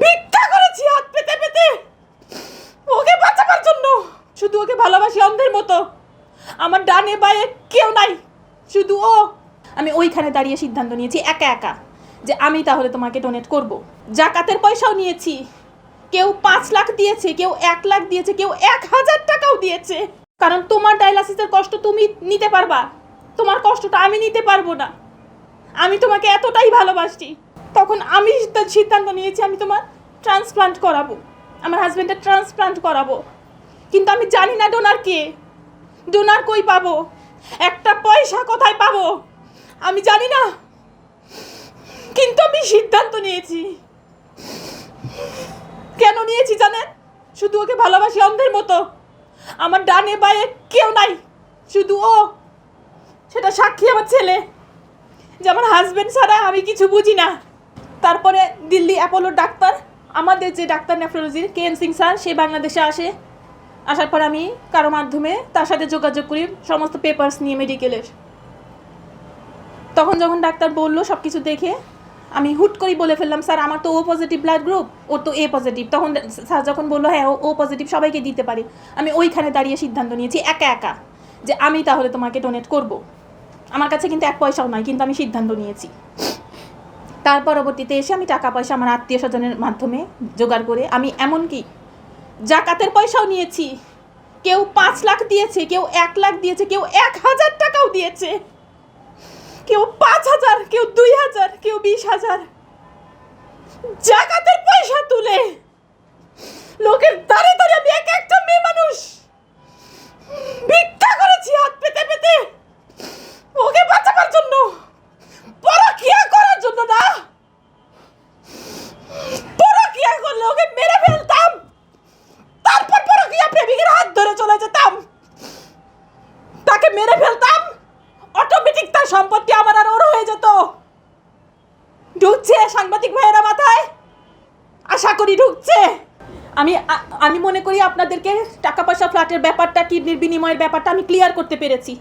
ভিক্ষা করেছি হাত পেতে পেতে। ওকে বাঁচাবার জন্য। শুধু ওকে ভালোবাসি অন্ধের মতো। আমার ডানে বায়ে কেউ নাই। শুধু ও। আমি ওইখানে দাঁড়িয়ে সিদ্ধান্ত নিয়েছি একা একা যে আমি তাহলে তোমাকে ডোনেট করব। জাকাতের পয়সাও নিয়েছি। কেউ পাঁচ লাখ দিয়েছে, কেউ এক লাখ দিয়েছে, কেউ এক হাজার টাকাও দিয়েছে। কারণ তোমার ডায়ালাসিসের কষ্ট তুমি নিতে পারবা। তোমার কষ্টটা আমি নিতে পারব না। আমি তোমাকে এতটাই ভালোবাসি তখন আমি সিদ্ধা- সিদ্ধান্ত নিয়েছি, আমি তোমার ট্রান্সপ্লান্ট করাবো। আমার হাজব্যান্ডের ট্রান্সপ্লান্ট করাবো। কিন্তু আমি জানি না ডোনার কে। ডোনার কই পাবো? একটা পয়সা কোথায় পাবো? আমি জানি না। কিন্তু আমি সিদ্ধান্ত নিয়েছি। কেন নিয়েছি জানেন? শুধু ওকে ভালোবাসি অন্ধের মতো। আমার ডানে বায়ে কেউ নাই। শুধু ও। সেটা সাক্ষী আমার ছেলে। যে আমার হাজবেন্ড ছাড়া আমি কিছু বুঝি না। তারপরে দিল্লি অ্যাপোলোর ডাক্তার, আমাদের যে ডাক্তার নেফ্রোলজির কে এন সিং স্যার, সে বাংলাদেশে আসে। আসার পর আমি কারও মাধ্যমে তার সাথে যোগাযোগ করি, সমস্ত পেপার্স নিয়ে মেডিকেলের তখন যখন ডাক্তার বলল সব কিছু দেখে, আমি হুট করেই বলে ফেললাম, স্যার, আমার তো ও পজিটিভ ব্লাড গ্রুপ ওর তো এ পজিটিভ তখন স্যার যখন বলল হ্যাঁ ও পজিটিভ সবাইকে দিতে পারি। আমি ওইখানে দাঁড়িয়ে সিদ্ধান্ত নিয়েছি, একা একা, যে আমি তাহলে তোমাকে ডোনেট করব। আমার কাছে কিন্তু এক পয়সাও নাই, কিন্তু আমি সিদ্ধান্ত নিয়েছি। তার পরবর্তীতে এসে আমি টাকা পয়সা আমার আত্মীয় স্বজনের মাধ্যমে জোগাড় করে আমি এমনকি জাকাতের পয়সাও নিয়েছি। কেউ পাঁচ লাখ দিয়েছে, কেউ এক লাখ দিয়েছে, কেউ এক হাজার টাকাও দিয়েছে। কেউ পাঁচ হাজার, কেউ দুই হাজার, কেউ বিশ হাজার। জাকাতের পয়সা তুলে লোকের দাঁড়ে দাঁড়ে আমি এক একটা মেয়ে মানুষ ভিক্ষা করেছি হাত পেতে পেতে ওকে বাঁচাবার জন্য পরকিয়া করার জন্য না পরকিয়া করলে ওকে মেরে ফেলতাম। তারপর পরকিয়া প্রেমিকের হাত ধরে চলে যেতাম। তাকে মেরে ফেলতাম। অটোমেটিক তার সম্পত্তি আমার আর ওর হয়ে যেত। ঢুকছে সাংবাদিক ভাইয়েরা মাথায়। আশা করি ঢুকছে। আমি আমি মনে করি আপনাদেরকে টাকা পয়সা ফ্ল্যাটের ব্যাপারটা, কিডনির বিনিময়ের ব্যাপারটা আমি ক্লিয়ার করতে পেরেছি।